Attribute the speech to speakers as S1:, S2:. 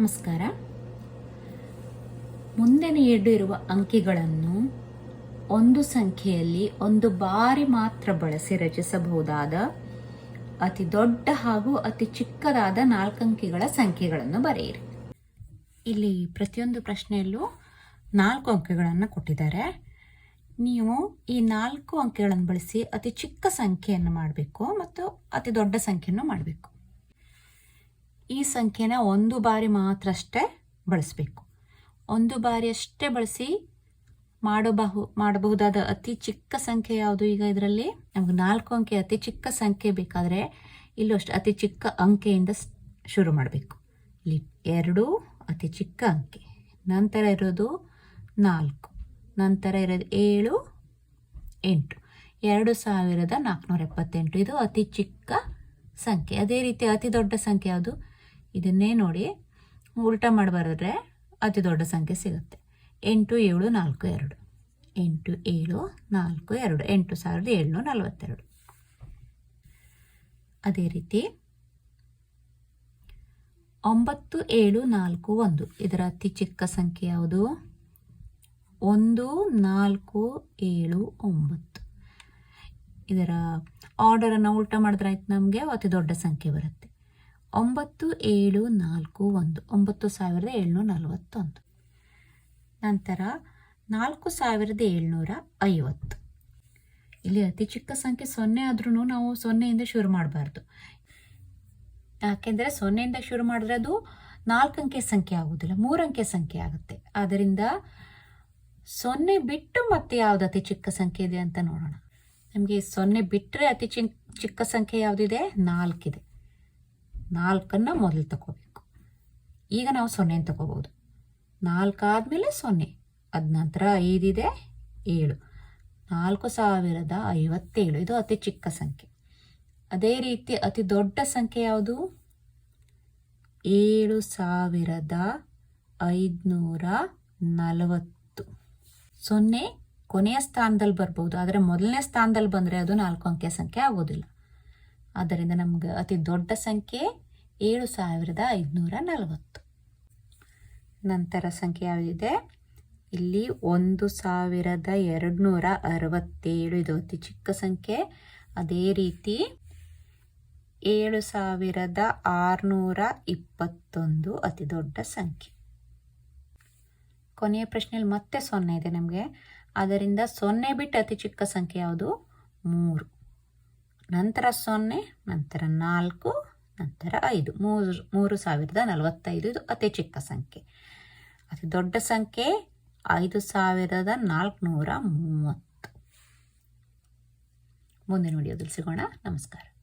S1: ನಮಸ್ಕಾರ. ಮುಂದೆ ನೀಡಿರುವ ಅಂಕಿಗಳನ್ನು ಒಂದು ಸಂಖ್ಯೆಯಲ್ಲಿ ಒಂದು ಬಾರಿ ಮಾತ್ರ ಬಳಸಿ ರಚಿಸಬಹುದಾದ ಅತಿ ದೊಡ್ಡ ಹಾಗೂ ಅತಿ ಚಿಕ್ಕದಾದ ನಾಲ್ಕಂಕಿಗಳ ಸಂಖ್ಯೆಗಳನ್ನು ಬರೆಯಿರಿ. ಇಲ್ಲಿ ಪ್ರತಿಯೊಂದು ಪ್ರಶ್ನೆಯಲ್ಲೂ ನಾಲ್ಕು ಅಂಕೆಗಳನ್ನು ಕೊಟ್ಟಿದ್ದಾರೆ. ನೀವು ಈ ನಾಲ್ಕು ಅಂಕೆಗಳನ್ನು ಬಳಸಿ ಅತಿ ಚಿಕ್ಕ ಸಂಖ್ಯೆಯನ್ನು ಮಾಡಬೇಕು ಮತ್ತು ಅತಿ ದೊಡ್ಡ ಸಂಖ್ಯೆಯನ್ನು ಮಾಡಬೇಕು. ಈ ಸಂಖ್ಯೆನ ಒಂದು ಬಾರಿ ಮಾತ್ರ ಅಷ್ಟೇ ಬಳಸಬೇಕು. ಒಂದು ಬಾರಿ ಅಷ್ಟೇ ಬಳಸಿ ಮಾಡಬಹು ಮಾಡಬಹುದಾದ ಅತಿ ಚಿಕ್ಕ ಸಂಖ್ಯೆ ಯಾವುದು ಈಗ ಇದರಲ್ಲಿ? ನಮ್ಗೆ ನಾಲ್ಕು ಅಂಕೆ, ಅತಿ ಚಿಕ್ಕ ಸಂಖ್ಯೆ ಬೇಕಾದರೆ ಇಲ್ಲೂ ಅಷ್ಟೇ ಅತಿ ಚಿಕ್ಕ ಅಂಕೆಯಿಂದ ಶುರು ಮಾಡಬೇಕು. ಇಲ್ಲಿ ಎರಡು, ಅತಿ ಚಿಕ್ಕ ಅಂಕೆ. ನಂತರ ಇರೋದು ನಾಲ್ಕು. ನಂತರ ಇರೋದು ಏಳು, ಎಂಟು. ಎರಡು ಸಾವಿರದ ನಾಲ್ಕುನೂರ ಎಪ್ಪತ್ತೆಂಟು. ಇದು ಅತಿ ಚಿಕ್ಕ ಸಂಖ್ಯೆ. ಅದೇ ರೀತಿ ಅತಿ ದೊಡ್ಡ ಸಂಖ್ಯೆ ಯಾವುದು? ಇದನ್ನೇ ನೋಡಿ ಉಲ್ಟ ಮಾಡಿ ಬರೆದ್ರೆ ಅತಿ ದೊಡ್ಡ ಸಂಖ್ಯೆ ಸಿಗುತ್ತೆ. ಎಂಟು, ಏಳು, ನಾಲ್ಕು, ಎರಡು. ಎಂಟು, ಏಳು, ನಾಲ್ಕು, ಎರಡು. ಎಂಟು ಸಾವಿರದ ಏಳ್ನೂರ ನಲವತ್ತೆರಡು. ಅದೇ ರೀತಿ ಒಂಬತ್ತು, ಏಳು, ನಾಲ್ಕು, ಒಂದು. ಇದರ ಅತಿ ಚಿಕ್ಕ ಸಂಖ್ಯೆ ಯಾವುದು? ಒಂದು, ನಾಲ್ಕು, ಏಳು, ಒಂಬತ್ತು. ಇದರ ಆರ್ಡರನ್ನು ಉಲ್ಟ ಮಾಡಿದ್ರೆ ಆಯ್ತು ನಮಗೆ, ಅತಿ ದೊಡ್ಡ ಸಂಖ್ಯೆ ಬರುತ್ತೆ. ಒಂಬತ್ತು ಏಳು ನಾಲ್ಕು ಒಂದು, ಒಂಬತ್ತು ಸಾವಿರದ ಏಳ್ನೂರ ನಲವತ್ತೊಂದು. ನಂತರ ನಾಲ್ಕು ಸಾವಿರದ ಏಳ್ನೂರ ಐವತ್ತು. ಇಲ್ಲಿ ಅತಿ ಚಿಕ್ಕ ಸಂಖ್ಯೆ ಸೊನ್ನೆ ಆದ್ರೂ ನಾವು ಸೊನ್ನೆಯಿಂದ ಶುರು ಮಾಡಬಾರ್ದು. ಯಾಕೆಂದರೆ ಸೊನ್ನೆಯಿಂದ ಶುರು ಮಾಡಿದ್ರೆ ಅದು ನಾಲ್ಕು ಅಂಕೆ ಸಂಖ್ಯೆ ಆಗುವುದಿಲ್ಲ ಮೂರು ಅಂಕೆ ಸಂಖ್ಯೆ ಆಗುತ್ತೆ. ಆದ್ದರಿಂದ ಸೊನ್ನೆ ಬಿಟ್ಟು ಮತ್ತೆ ಯಾವ್ದು ಅತಿ ಚಿಕ್ಕ ಸಂಖ್ಯೆ ಇದೆ ಅಂತ ನೋಡೋಣ. ನಮಗೆ ಸೊನ್ನೆ ಬಿಟ್ಟರೆ ಅತಿ ಚಿಕ್ಕ ಸಂಖ್ಯೆ ಯಾವುದಿದೆ? ನಾಲ್ಕಿದೆ. ನಾಲ್ಕನ್ನು ಮೊದಲು ತಗೋಬೇಕು ಈಗ ನಾವು ಸೊನ್ನೆ ತಗೋಬೋದು ನಾಲ್ಕು ಆದಮೇಲೆ ಸೊನ್ನೆ ಅದ ನಂತರ ಐದಿದೆ, ಏಳು. ನಾಲ್ಕು ಸಾವಿರದ ಐವತ್ತೇಳು, ಇದು ಅತಿ ಚಿಕ್ಕ ಸಂಖ್ಯೆ. ಅದೇ ರೀತಿ ಅತಿ ದೊಡ್ಡ ಸಂಖ್ಯೆ ಯಾವುದು? ಏಳು ಸಾವಿರದ ಐದುನೂರ ನಲವತ್ತು. ಸೊನ್ನೆ ಕೊನೆಯ ಸ್ಥಾನದಲ್ಲಿ ಬರ್ಬೋದು, ಆದರೆ ಮೊದಲನೇ ಸ್ಥಾನದಲ್ಲಿ ಬಂದರೆ ಅದು ನಾಲ್ಕು ಅಂಕೆಯ ಸಂಖ್ಯೆ ಆಗೋದಿಲ್ಲ. ಆದ್ದರಿಂದ ನಮ್ಗೆ ಅತಿ ದೊಡ್ಡ ಸಂಖ್ಯೆ ಏಳು ಸಾವಿರದ ಐದುನೂರ ನಲವತ್ತು. ನಂತರ ಸಂಖ್ಯೆ ಯಾವುದಿದೆ ಇಲ್ಲಿ ಒಂದು ಸಾವಿರದ ಎರಡುನೂರ ಅರವತ್ತೇಳು. ಇದು ಅತಿ ಚಿಕ್ಕ ಸಂಖ್ಯೆ. ಅದೇ ರೀತಿ ಏಳು ಸಾವಿರದ ಆರುನೂರ ಇಪ್ಪತ್ತೊಂದು ಅತಿ ದೊಡ್ಡ ಸಂಖ್ಯೆ. ಕೊನೆಯ ಪ್ರಶ್ನೆಯಲ್ಲಿ ಮತ್ತೆ ಸೊನ್ನೆ ಇದೆ ನಮಗೆ. ಅದರಿಂದ ಸೊನ್ನೆ ಬಿಟ್ಟು ಅತಿ ಚಿಕ್ಕ ಸಂಖ್ಯೆ ಯಾವುದು? ಮೂರು. ನಂತರ ಸೊನ್ನೆ, ನಂತರ ನಾಲ್ಕು, ನಂತರ ಐದು. ಮೂರು ಮೂರು ಸಾವಿರದ ನಲವತ್ತೈದು, ಇದು ಅತಿ ಚಿಕ್ಕ ಸಂಖ್ಯೆ. ಅತಿ ದೊಡ್ಡ ಸಂಖ್ಯೆ, ಐದು ಸಾವಿರದ ನಾಲ್ಕುನೂರ ಮೂವತ್ತು. ಮುಂದಿನ ವಿಡಿಯೋದಲ್ಲಿ ಸಿಗೋಣ. ನಮಸ್ಕಾರ.